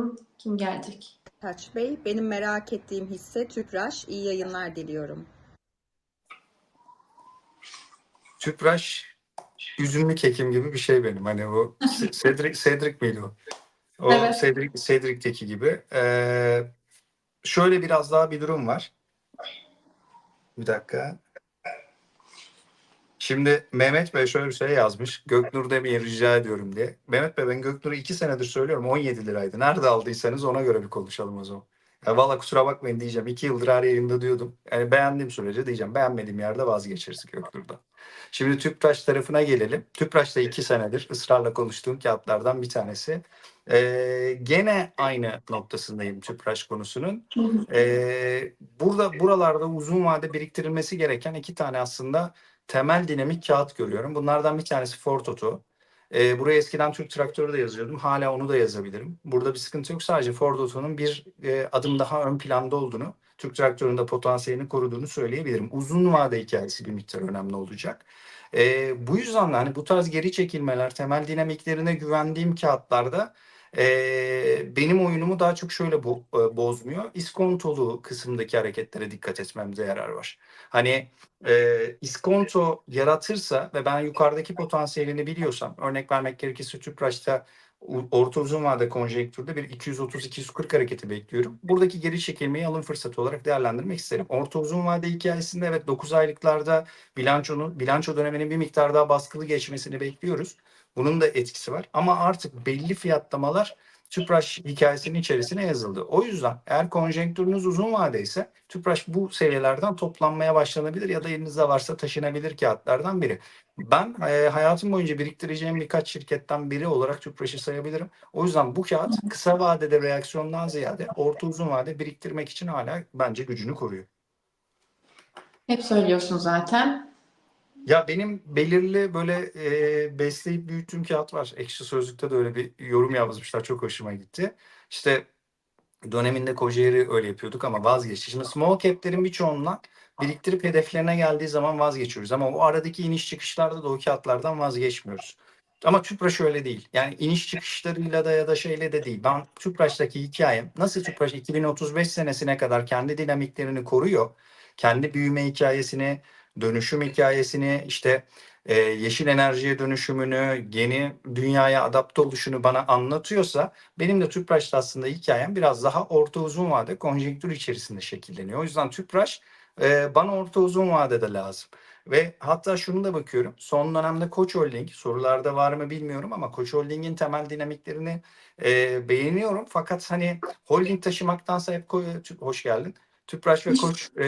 Bakalım kim gelecek. Taç Bey, benim merak ettiğim hisse Tüpraş. İyi yayınlar diliyorum. Tüpraş üzümlü kekim gibi bir şey benim. Hani o Cedric, Cedric miydi o? O Evet. Cedric, Cedric'teki gibi. Ee, şöyle biraz daha bir durum var. Bir dakika. Şimdi Mehmet Bey şöyle bir şey yazmış. Göknur demeyi rica ediyorum diye. Mehmet Bey ben Göknur'u iki senedir söylüyorum 17 liraydı. Nerede aldıysanız ona göre bir konuşalım o zaman. Ya valla kusura bakmayın diyeceğim. İki yıldır her yayında diyordum. Yani beğendiğim sürece diyeceğim. Beğenmediğim yerde vazgeçeriz Göknur'dan. Şimdi Tüpraş tarafına gelelim. Tüpraş da iki senedir ısrarla konuştuğum kağıtlardan bir tanesi. Ee, gene aynı noktasındayım Tüpraş konusunun. Ee, burada buralarda uzun vade biriktirilmesi gereken iki tane aslında temel dinamik kağıt görüyorum. Bunlardan bir tanesi Ford Auto. Ee, buraya eskiden Türk Traktörü de yazıyordum. Hala onu da yazabilirim. Burada bir sıkıntı yok. Sadece Ford Auto'nun bir e, adım daha ön planda olduğunu, Türk Traktörü'nün de potansiyelini koruduğunu söyleyebilirim. Uzun vade hikayesi bir miktar önemli olacak. Ee, bu yüzden de hani bu tarz geri çekilmeler, temel dinamiklerine güvendiğim kağıtlarda ee, benim oyunumu daha çok şöyle bo- e, bozmuyor. İskontolu kısımdaki hareketlere dikkat etmemize yarar var. Hani e, iskonto yaratırsa ve ben yukarıdaki potansiyelini biliyorsam, örnek vermek gerekirse Tüpraş'ta orta uzun vade konjektürde bir 230-240 hareketi bekliyorum. Buradaki geri çekilmeyi alım fırsatı olarak değerlendirmek isterim. Orta uzun vade hikayesinde evet 9 aylıklarda bilançonun, bilanço döneminin bir miktar daha baskılı geçmesini bekliyoruz. Bunun da etkisi var. Ama artık belli fiyatlamalar Tüpraş hikayesinin içerisine yazıldı. O yüzden eğer konjonktürünüz uzun vadeyse Tüpraş bu seviyelerden toplanmaya başlanabilir ya da elinizde varsa taşınabilir kağıtlardan biri. Ben e, hayatım boyunca biriktireceğim birkaç şirketten biri olarak Tüpraş'ı sayabilirim. O yüzden bu kağıt kısa vadede reaksiyondan ziyade orta uzun vade biriktirmek için hala bence gücünü koruyor. Hep söylüyorsun zaten. Ya benim belirli böyle e, besleyip büyüttüğüm kağıt var. Ekşi Sözlük'te de öyle bir yorum yazmışlar. Çok hoşuma gitti. İşte döneminde Kocaeli öyle yapıyorduk ama vazgeçtik. Şimdi small cap'lerin birçoğundan biriktirip hedeflerine geldiği zaman vazgeçiyoruz. Ama o aradaki iniş çıkışlarda da o kağıtlardan vazgeçmiyoruz. Ama Tüpraş öyle değil. Yani iniş çıkışlarıyla da ya da şeyle de değil. Ben Tüpraş'taki hikayem nasıl Tüpraş 2035 senesine kadar kendi dinamiklerini koruyor. Kendi büyüme hikayesini, dönüşüm hikayesini, işte e, yeşil enerjiye dönüşümünü, yeni dünyaya adapte oluşunu bana anlatıyorsa benim de Tüpraş'ta aslında hikayem biraz daha orta uzun vade konjonktür içerisinde şekilleniyor. O yüzden Tüpraş e, bana orta uzun vadede lazım. Ve hatta şunu da bakıyorum. Son dönemde Koç Holding sorularda var mı bilmiyorum ama Koç Holding'in temel dinamiklerini e, beğeniyorum. Fakat hani holding taşımaktansa hep hoş geldin. Tüpraş ve Koç e,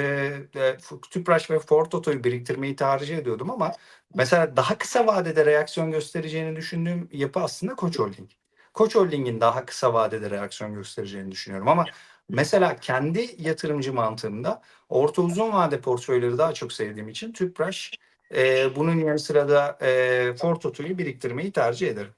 e, Tüpraş ve Ford Oto'yu biriktirmeyi tercih ediyordum ama mesela daha kısa vadede reaksiyon göstereceğini düşündüğüm yapı aslında Koç Holding. Koç Holding'in daha kısa vadede reaksiyon göstereceğini düşünüyorum ama mesela kendi yatırımcı mantığımda orta uzun vade portföyleri daha çok sevdiğim için Tüpraş e, bunun yanı sıra da e, Ford Oto'yu biriktirmeyi tercih ederim.